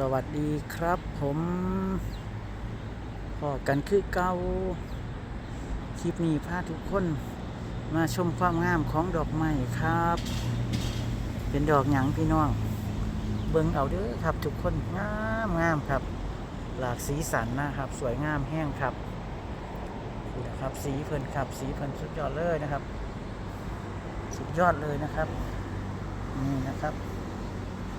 สวัสดีครับผมพอกันคือเก่าคลิปนี้พาทุกคนมาชมความงามของดอกไม้ครับ เป็นดอกหยังพี่น้อง เบิ่งเอาเด้อครับทุกคนงามงามครับ หลากสีสันนะครับ สวยงามแห้งครับนี่นะครับสีเพิ่นครับ สีเพิ่นสุดยอดเลยนะครับ สุดยอดเลยนะครับนี่นะครับ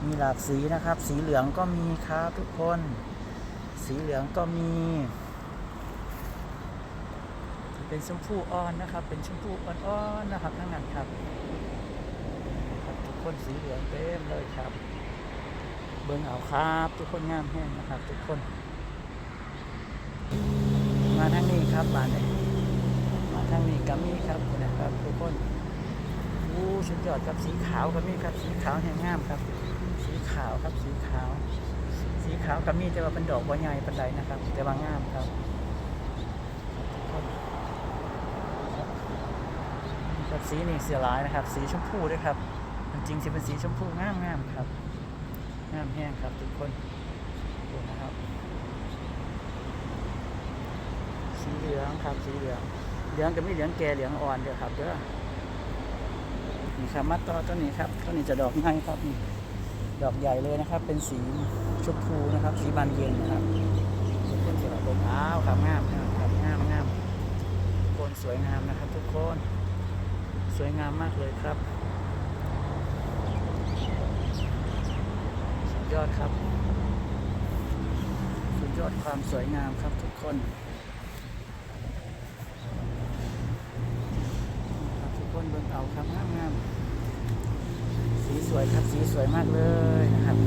มีหลากสีนะครับ สีเหลืองก็มีครับทุกคน สีเหลืองก็มี เป็นชมพูอ่อนนะครับ เป็นชมพูอ่อนๆนะครับทั้งนั้นครับทุกคนสีเหลืองเต็มเลยครับ เบิ้งเอาครับ ทุกคนงามแห้งนะครับ ทุกคน มาทางนี้ครับมาเนี่ยมาทางนี้ก็มีครับนะครับ ทุกคนอู้สุดยอดครับสีขาวก็มีครับสีขาวแห้งงามครับ ขาวครับสีขาว สีขาวกับมีแต่ว่าเป็นดอกบัวใหญ่ปันไดนะครับ แต่ว่างามครับครับสีนี่เสียหลายนะครับ สีชมพูด้วยครับจริงๆสิเป็นสีชมพูงามงามครับงามแห้งครับทุกคนดูนะครับ สีเหลืองครับสีเหลืองเหลืองกับมีเหลืองแก่เหลืองอ่อนเด้อครับเด้อนี่ครับมัดต่อต้นนี้ครับต้นนี้จะดอกใหญ่ครับนี่ ดอกใหญ่เลยนะครับ เป็นสีชมพูนะครับ สีบานเย็นนะครับทุกคนจะแบบอ้าวครับงามครับงามงามทุกคนสวยงามนะครับ ทุกคน สวยงามมากเลยครับสุดยอดครับสุดยอดความสวยงามครับทุกคนครับทุกคนเบิ่งเอาครับงามงามๆ สีส วยครับสีสวยมากเลยนะครับ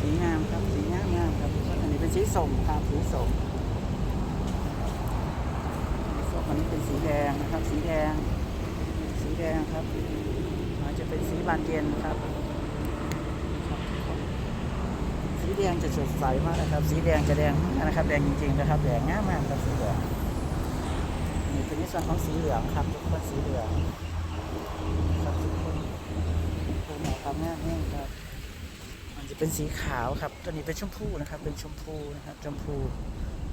สีงามครับ สีงามงามครับทุกคนอันนี้เป็น สีส้มครับสีส้มสีส้มอันนี้เป็นสีแดงนะครับ สีแดง สีแดงครับอาจจะเป็นสีบานเย็นครับครับ สีแดงจะสดใสมากนะครับ สีแดงจะแดงนะครับ แดงจริงๆนะครับ แดงง่ามมากครับสีเหลืองนี่เป็นส่วนของสีเหลืองครับทุกคนสีเหลืองครับทุกคนผมเอาความงามแห้งครับมัน เป็นสีขาวครับ ตัวนี้เป็นชมพูนะครับ เป็นชมพูนะครับ ชมพู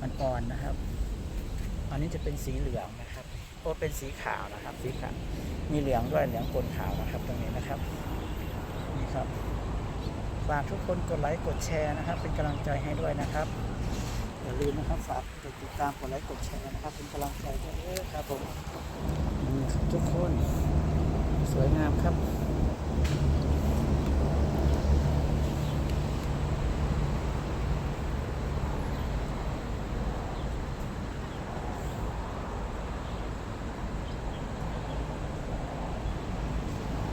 มันอ่อนนะครับ อันนี้จะเป็นสีเหลืองนะครับโอ้เป็นสีขาวนะครับ สีขาว มีเหลืองด้วยเหลืองปนขาวนะครับ ตรงนี้นะครับ นี่ครับ ฝากทุกคนกดไลค์กดแชร์นะครับ เป็นกำลังใจให้ด้วยนะครับอย่าลืมนะครับฝากกดติดตามกดไลค์กดแชร์นะครับ เป็นกำลังใจด้วยครับผมนี่ครับทุกคน สวยงามครับ